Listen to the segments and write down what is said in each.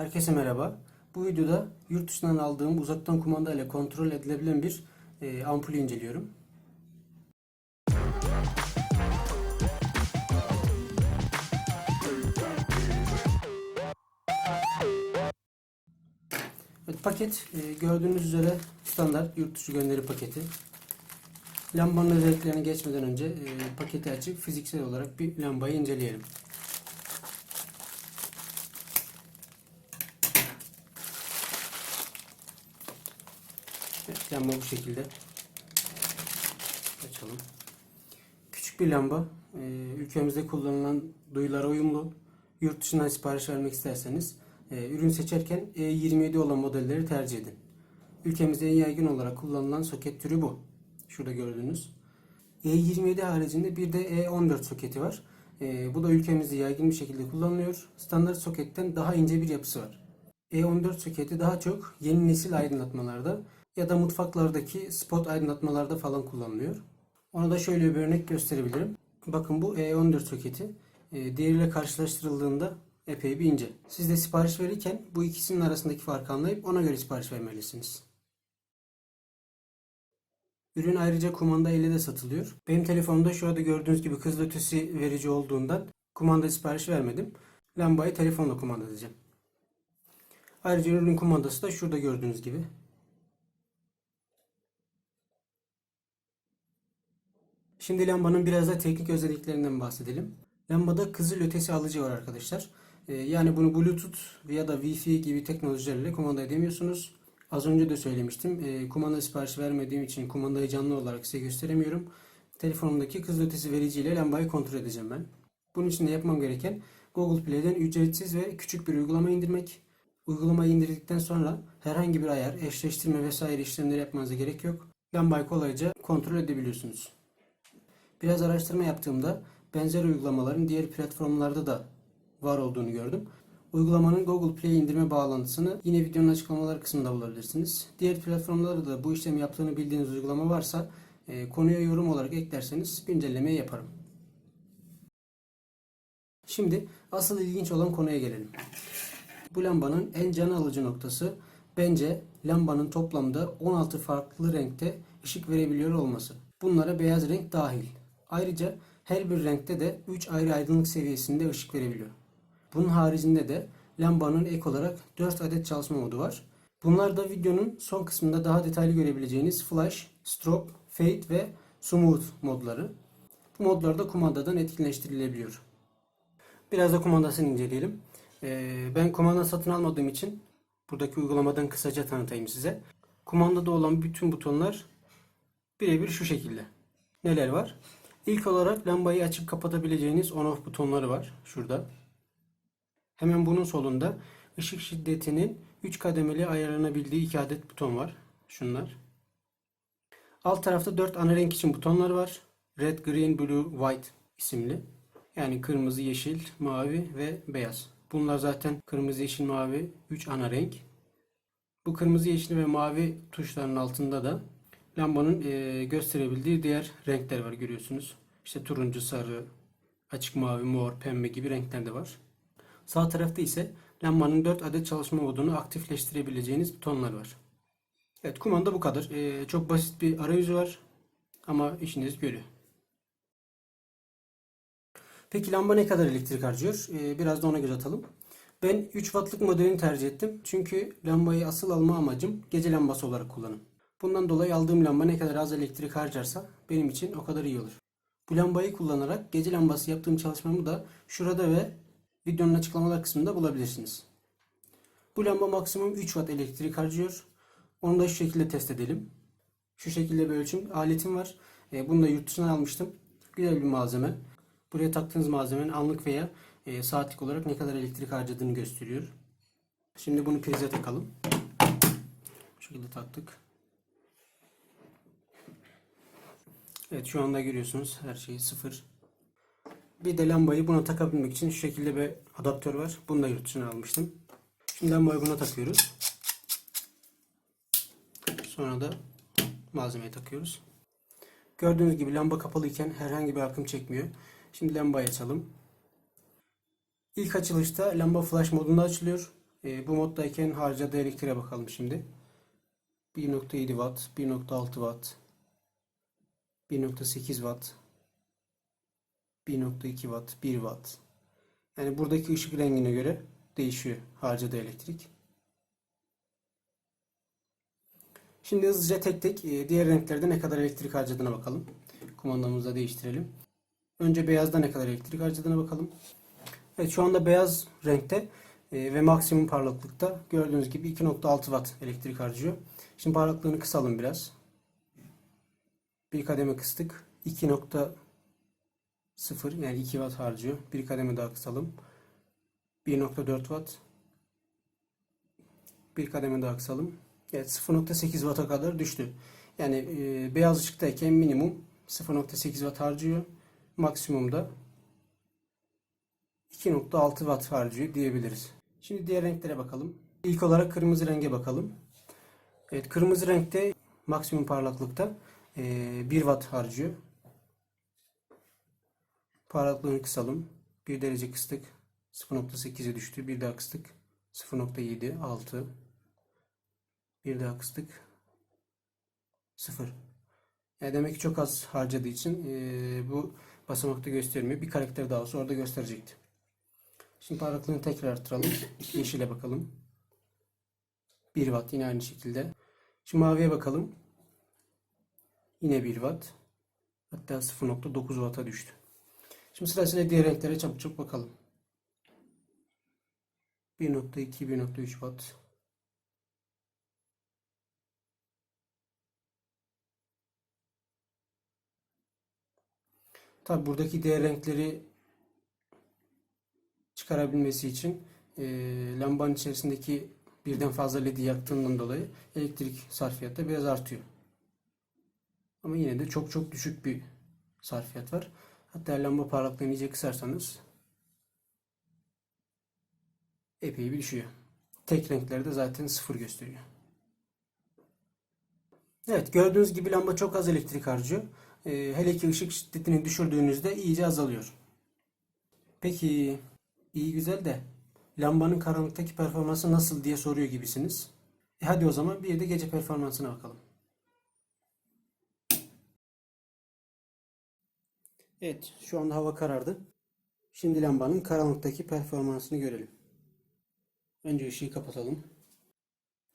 Herkese merhaba. Bu videoda yurt dışından aldığım uzaktan kumanda ile kontrol edilebilen bir e, ampulü inceliyorum. Evet, paket e, gördüğünüz üzere standart yurt dışı gönderi paketi. Lambanın özelliklerine geçmeden önce e, paketi açıp fiziksel olarak bir lambayı inceleyelim. Lamba bu şekilde. Açalım. Küçük bir lamba. Ee, ülkemizde kullanılan duyulara uyumlu. Yurt dışından sipariş vermek isterseniz e, ürün seçerken E27 olan modelleri tercih edin. Ülkemizde en yaygın olarak kullanılan soket türü bu. Şurada gördüğünüz. E27 haricinde bir de E14 soketi var. E, bu da ülkemizde yaygın bir şekilde kullanılıyor. Standart soketten daha ince bir yapısı var. E14 soketi daha çok yeni nesil aydınlatmalarda ya da mutfaklardaki spot aydınlatmalarda falan kullanılıyor. Ona da şöyle bir örnek gösterebilirim. Bakın bu E14 soketi. E, diğeriyle karşılaştırıldığında epey bir ince. Siz de sipariş verirken bu ikisinin arasındaki farkı anlayıp ona göre sipariş vermelisiniz. Ürün ayrıca kumanda ile de satılıyor. Benim telefonumda şurada gördüğünüz gibi hızlı ötesi verici olduğundan kumanda sipariş vermedim. Lambayı telefonla kumanda edeceğim. Ayrıca ürün kumandası da şurada gördüğünüz gibi. Şimdi lambanın biraz da teknik özelliklerinden bahsedelim. Lambada kızıl ötesi alıcı var arkadaşlar. Ee, yani bunu Bluetooth ya da Wi-Fi gibi teknolojilerle kumanda edemiyorsunuz. Az önce de söylemiştim. Ee, kumanda siparişi vermediğim için kumandayı canlı olarak size gösteremiyorum. Telefonumdaki kızıl ötesi vericiyle lambayı kontrol edeceğim ben. Bunun için de yapmam gereken Google Play'den ücretsiz ve küçük bir uygulama indirmek. Uygulamayı indirdikten sonra herhangi bir ayar, eşleştirme vesaire işlemleri yapmanıza gerek yok. Lambayı kolayca kontrol edebiliyorsunuz. Biraz araştırma yaptığımda benzer uygulamaların diğer platformlarda da var olduğunu gördüm. Uygulamanın Google Play indirme bağlantısını yine videonun açıklamalar kısmında bulabilirsiniz. Diğer platformlarda da bu işlemi yaptığını bildiğiniz uygulama varsa e, konuya yorum olarak eklerseniz güncellemeyi yaparım. Şimdi asıl ilginç olan konuya gelelim. Bu lambanın en can alıcı noktası bence lambanın toplamda 16 farklı renkte ışık verebiliyor olması. Bunlara beyaz renk dahil. Ayrıca her bir renkte de 3 ayrı aydınlık seviyesinde ışık verebiliyor. Bunun haricinde de lambanın ek olarak 4 adet çalışma modu var. Bunlar da videonun son kısmında daha detaylı görebileceğiniz flash, strobe, fade ve smooth modları. Bu modlar da kumandadan etkinleştirilebiliyor. Biraz da kumandasını inceleyelim. Ee, ben kumanda satın almadığım için buradaki uygulamadan kısaca tanıtayım size. Kumandada olan bütün butonlar birebir şu şekilde. Neler var? İlk olarak lambayı açıp kapatabileceğiniz on-off butonları var. Şurada. Hemen bunun solunda ışık şiddetinin 3 kademeli ayarlanabildiği 2 adet buton var. Şunlar. Alt tarafta 4 ana renk için butonlar var. Red, Green, Blue, White isimli. Yani kırmızı, yeşil, mavi ve beyaz. Bunlar zaten kırmızı, yeşil, mavi 3 ana renk. Bu kırmızı, yeşil ve mavi tuşların altında da lambanın e, gösterebildiği diğer renkler var görüyorsunuz. İşte turuncu, sarı, açık mavi, mor, pembe gibi renkler de var. Sağ tarafta ise lambanın 4 adet çalışma modunu aktifleştirebileceğiniz butonlar var. Evet kumanda bu kadar. E, çok basit bir arayüzü var ama işiniz görüyor. Peki lamba ne kadar elektrik harcıyor? E, biraz da ona göz atalım. Ben 3 wattlık modelini tercih ettim. Çünkü lambayı asıl alma amacım gece lambası olarak kullanım. Bundan dolayı aldığım lamba ne kadar az elektrik harcarsa benim için o kadar iyi olur. Bu lambayı kullanarak gece lambası yaptığım çalışmamı da şurada ve videonun açıklamalar kısmında bulabilirsiniz. Bu lamba maksimum 3 watt elektrik harcıyor. Onu da şu şekilde test edelim. Şu şekilde bir ölçüm aletim var. E, bunu da yurt dışından almıştım. Güzel bir malzeme. Buraya taktığınız malzemenin anlık veya e, saatlik olarak ne kadar elektrik harcadığını gösteriyor. Şimdi bunu prize takalım. Bu şekilde taktık. Evet şu anda görüyorsunuz her şey sıfır. Bir de lambayı buna takabilmek için şu şekilde bir adaptör var. Bunu da yurt dışına almıştım. Şimdi lambayı buna takıyoruz. Sonra da malzemeyi takıyoruz. Gördüğünüz gibi lamba kapalıyken herhangi bir akım çekmiyor. Şimdi lambayı açalım. İlk açılışta lamba flash modunda açılıyor. E, bu moddayken harcadığı elektriğe bakalım şimdi. 1.7 watt, 1.6 watt, 1.8 watt, 1.2 watt, 1 watt. Yani buradaki ışık rengine göre değişiyor harcadığı elektrik. Şimdi hızlıca tek tek e, diğer renklerde ne kadar elektrik harcadığına bakalım. Kumandamızda değiştirelim. Önce beyazda ne kadar elektrik harcadığına bakalım. Evet şu anda beyaz renkte e, ve maksimum parlaklıkta gördüğünüz gibi 2.6 watt elektrik harcıyor. Şimdi parlaklığını kısalım biraz. Bir kademe kıstık. 2.0 yani 2 watt harcıyor. Bir kademe daha kısalım. 1.4 watt. Bir kademe daha kısalım. Evet 0.8 watt'a kadar düştü. Yani e, beyaz ışıktayken minimum 0.8 watt harcıyor. Maksimumda 2.6 watt harcıyor diyebiliriz. Şimdi diğer renklere bakalım. İlk olarak kırmızı renge bakalım. Evet kırmızı renkte maksimum parlaklıkta 1 watt harcıyor. Parlaklığını kısalım. 1 derece kıstık. 0.8'e düştü. Bir daha kıstık. 0.7, 6. Bir daha kıstık. 0. Yani demek ki çok az harcadığı için e, bu basamakta göstermiyor. Bir karakter daha olsa orada gösterecekti. Şimdi parlaklığını tekrar arttıralım. Yeşile bakalım. 1 watt yine aynı şekilde. Şimdi maviye bakalım. Yine 1 watt. Hatta 0.9 watt'a düştü. Şimdi sırasıyla diğer renklere çabuk çabuk bakalım. 1.2 1.3 watt. Tabi buradaki diğer renkleri çıkarabilmesi için e, lambanın içerisindeki birden fazla ledi yaktığından dolayı elektrik sarfiyatı biraz artıyor. Ama yine de çok çok düşük bir sarfiyat var. Hatta lamba parlaklığını iyice kısarsanız epey bir düşüyor. Tek renklerde zaten sıfır gösteriyor. Evet gördüğünüz gibi lamba çok az elektrik harcıyor. Ee, hele ki ışık şiddetini düşürdüğünüzde iyice azalıyor. Peki iyi güzel de lambanın karanlıktaki performansı nasıl diye soruyor gibisiniz. E hadi o zaman bir de gece performansına bakalım. Evet şu anda hava karardı. Şimdi lambanın karanlıktaki performansını görelim. Önce ışığı kapatalım.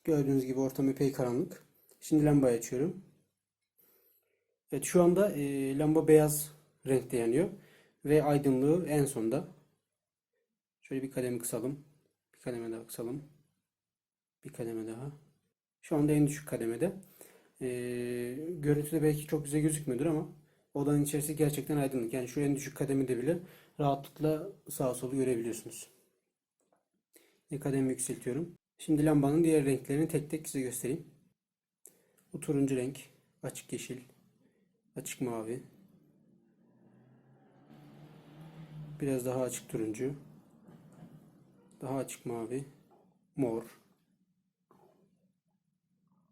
Gördüğünüz gibi ortam epey karanlık. Şimdi lambayı açıyorum. Evet şu anda e, lamba beyaz renkte yanıyor. Ve aydınlığı en sonda. Şöyle bir kademe kısalım. Bir kademe daha kısalım. Bir kademe daha. Şu anda en düşük kademede. E, görüntüde belki çok güzel gözükmüyordur ama odanın içerisi gerçekten aydınlık. Yani şu en düşük kademede bile rahatlıkla sağa solu görebiliyorsunuz. Bir kademe yükseltiyorum. Şimdi lambanın diğer renklerini tek tek size göstereyim. Bu turuncu renk, açık yeşil, açık mavi, biraz daha açık turuncu, daha açık mavi, mor,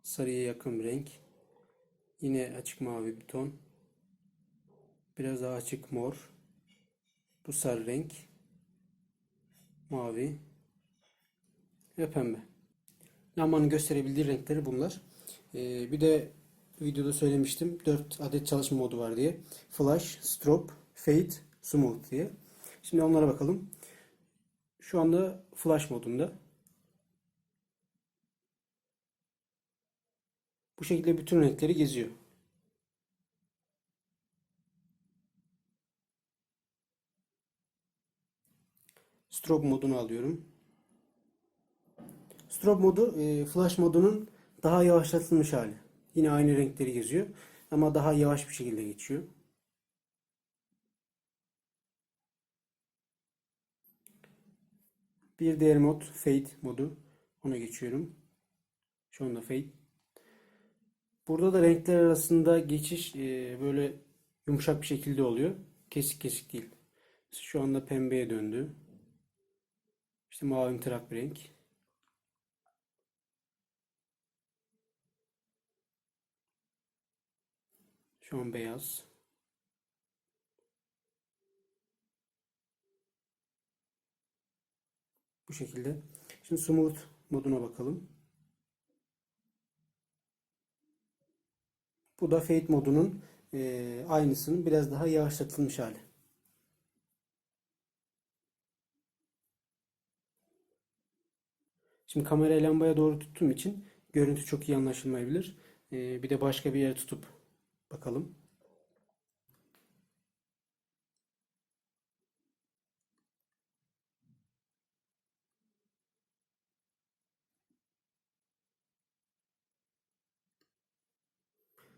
sarıya yakın renk, yine açık mavi bir ton, biraz daha açık mor, bu sarı renk, mavi ve pembe. Lambanın gösterebildiği renkleri bunlar. Ee, bir de videoda söylemiştim 4 adet çalışma modu var diye. Flash, Strobe, Fade, Smooth diye. Şimdi onlara bakalım. Şu anda Flash modunda. Bu şekilde bütün renkleri geziyor. Strobe modunu alıyorum. Strobe modu e, Flash modunun daha yavaşlatılmış hali. Yine aynı renkleri geziyor ama daha yavaş bir şekilde geçiyor. Bir diğer mod Fade modu. Ona geçiyorum. Şu anda Fade. Burada da renkler arasında geçiş e, böyle yumuşak bir şekilde oluyor. Kesik kesik değil. Şu anda pembeye döndü. İşte mavi trak bir renk. Şu an beyaz. Bu şekilde. Şimdi smooth moduna bakalım. Bu da fade modunun e, aynısının biraz daha yavaşlatılmış hali. Şimdi kamerayı lambaya doğru tuttuğum için görüntü çok iyi anlaşılmayabilir. E, bir de başka bir yere tutup bakalım.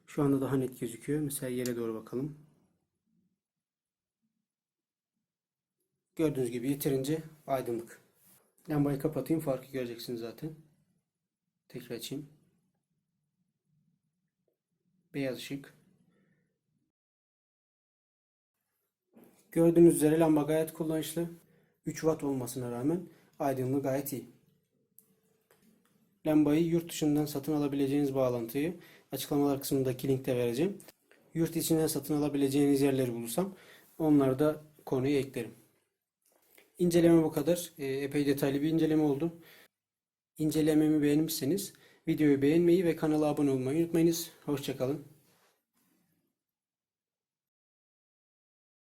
Şu anda daha net gözüküyor. Mesela yere doğru bakalım. Gördüğünüz gibi yeterince aydınlık. Lambayı kapatayım. Farkı göreceksiniz zaten. Tekrar açayım. Beyaz ışık. Gördüğünüz üzere lamba gayet kullanışlı. 3 watt olmasına rağmen aydınlığı gayet iyi. Lambayı yurt dışından satın alabileceğiniz bağlantıyı açıklamalar kısmındaki linkte vereceğim. Yurt içinden satın alabileceğiniz yerleri bulursam onları da konuya eklerim. İnceleme bu kadar. Ee, epey detaylı bir inceleme oldu. İncelememi beğenmişseniz videoyu beğenmeyi ve kanala abone olmayı unutmayınız. Hoşçakalın.